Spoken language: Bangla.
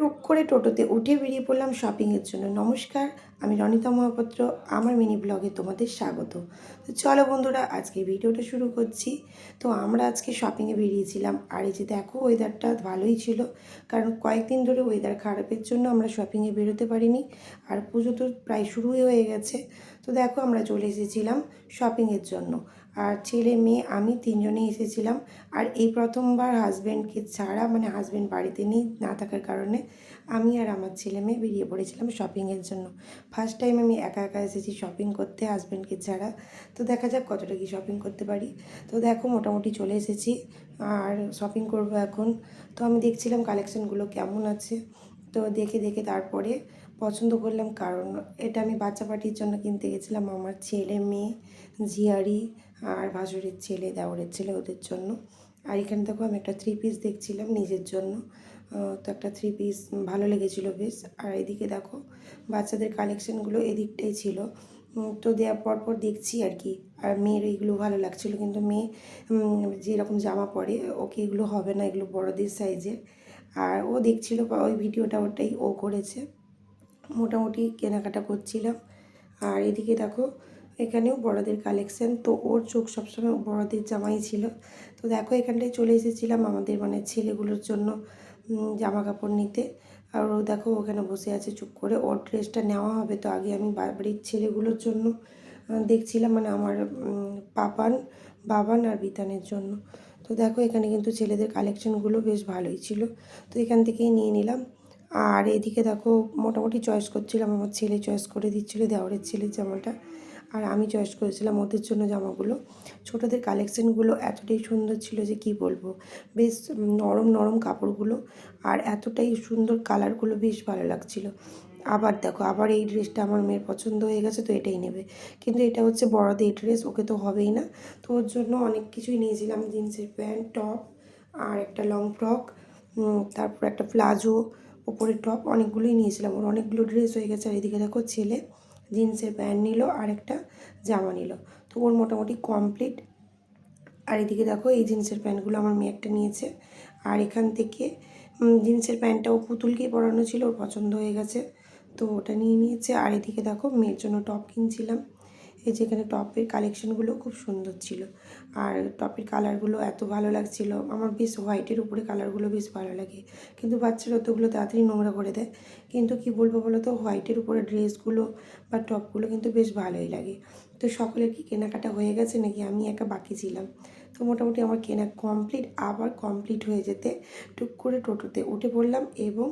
টুক করে টোটোতে উঠে বেরিয়ে পড়লাম শপিংয়ের জন্য। নমস্কার, আমি রনিতা মহাপাত্র, আমার মিনি ব্লগে তোমাদের স্বাগত। তো চলো বন্ধুরা আজকে ভিডিওটা শুরু করছি। তো আমরা আজকে শপিংয়ে বেরিয়েছিলাম। আর এই যে দেখো ওয়েদারটা ভালোই ছিল। কারণ কয়েকদিন ধরে ওয়েদার খারাপের জন্য আমরা শপিংয়ে বেরোতে পারিনি। আর পুজো তো প্রায় শুরুই হয়ে গেছে। তো দেখো, আমরা চলে এসেছিলাম শপিংয়ের জন্য। আর ছেলে, মেয়ে, আমি তিনজনেই এসেছিলাম। আর এই প্রথমবার হাজব্যান্ডকে ছাড়া মানে হাজব্যান্ড বাড়িতে নেই না থাকার কারণে আমি আর আমার ছেলে মেয়ে বেরিয়ে পড়েছিলাম শপিংয়ের জন্য। ফার্স্ট টাইম আমি একা একা এসেছি শপিং করতে হাজব্যান্ডকে ছাড়া। তো দেখা যাক কতটা কি শপিং করতে পারি। তো দেখো মোটামুটি চলে এসেছি আর শপিং করব এখন। তো আমি দেখছিলাম কালেকশানগুলো কেমন আছে। তো দেখে দেখে তারপরে পছন্দ করলাম কারণ এটা আমি বাচ্চা পার্টির জন্য কিনতে গেছিলাম আমার ছেলে মেয়ে, জিয়ারি আর ভাসুরের ছেলে দেওয়ারের ছেলে ওদের জন্য। আর এখানে দেখো আমি একটা থ্রি পিস দেখছিলাম নিজের জন্য। তো একটা থ্রি পিস ভালো লেগেছিল বেশ। আর এদিকে দেখো বাচ্চাদের কালেকশানগুলো এদিকটাই ছিল। তো দেওয়ার পর পর দেখছি আর কি। আর মেয়ের এইগুলো ভালো লাগছিল কিন্তু মেয়ে যেরকম জামা পরে, ওকে এগুলো হবে না, এগুলো বড়দের সাইজের আর ও দেখছিল ওই ভিডিওটা ওটাই ও করেছে। মোটামুটি কেনাকাটা করছিলাম। আর এদিকে দেখো এখানেও বড়দের কালেকশন তো ওর চোখ সবসময় বড়দের জামাই ছিল। তো দেখো, এখানটায় চলে এসেছিলাম আমাদের মানে ছেলেগুলোর জন্য জামা কাপড় নিতে। আর ও দেখো, ওখানে বসে আছে, চুপ করে। ওর ড্রেসটা নেওয়া হবে তো আগে আমি বাড়ির ছেলেগুলোর জন্য দেখছিলাম মানে আমার পাপান, বাবান আর বিতানের জন্য। তো দেখো, এখানে কিন্তু ছেলেদের কালেকশনগুলো বেশ ভালোই ছিল। তো এখান থেকেই নিয়ে নিলাম। আর এদিকে দেখো, মোটামুটি চয়েস করছিলাম। আমার ছেলে চয়েস করে দিচ্ছিল দেওয়ারের ছেলের জামাটা। আর আমি চয়েস করেছিলাম ওদের জন্য জামাগুলো। ছোটোদের কালেকশানগুলো এতটাই সুন্দর ছিল যে কি বলব? বেশ নরম নরম কাপড়গুলো আর এতটাই সুন্দর কালারগুলো বেশ ভালো লাগছিল। আবার দেখো, আবার এই ড্রেসটা আমার মেয়ের পছন্দ হয়ে গেছে তো এটাই নেবে। কিন্তু এটা হচ্ছে বড়দের ড্রেস ওকে তো হবেই না। তো ওর জন্য অনেক কিছুই নিয়েছিলাম, জিন্সের প্যান্ট, টপ আর একটা লং ফ্রক তারপর একটা প্লাজো, ওপরের টপ অনেকগুলোই নিয়েছিলাম। ওর অনেকগুলো ড্রেস হয়ে গেছে। আর এদিকে দেখো ছেলে জিন্সের প্যান্ট নিল আর একটা জামা নিল। তো ওর মোটামুটি কমপ্লিট আর এদিকে দেখো, এই জিন্সের প্যান্টগুলো আমার মেয়ে একটা নিয়েছে। আর এখান থেকে জিন্সের প্যান্টটা ও পুতুলকেই পরানো ছিল, ওর পছন্দ হয়ে গেছে। তো ওটা নিয়ে নিয়েছে। আর এদিকে দেখো, মেয়ের জন্য টপ কিনছিলাম। এই যে এখানে টপের কালেকশনগুলো খুব সুন্দর ছিল। আর টপের কালারগুলো এত ভালো লাগছিল। আমার বেশ হোয়াইটের উপরে কালারগুলো বেশ ভালো লাগে। কিন্তু বাচ্চারা অতগুলো তাড়াতাড়ি নোংরা করে দেয়। কিন্তু কি বলব বলো তো হোয়াইটের উপরে ড্রেসগুলো বা টপগুলো কিন্তু বেশ ভালোই লাগে। তো সকলের কি কেনাকাটা হয়ে গেছে নাকি আমি একা বাকি ছিলাম? তো মোটামুটি আমার কেনা কমপ্লিট আবার কমপ্লিট হয়ে যেতে টুক করে টোটোতে উঠে পড়লাম এবং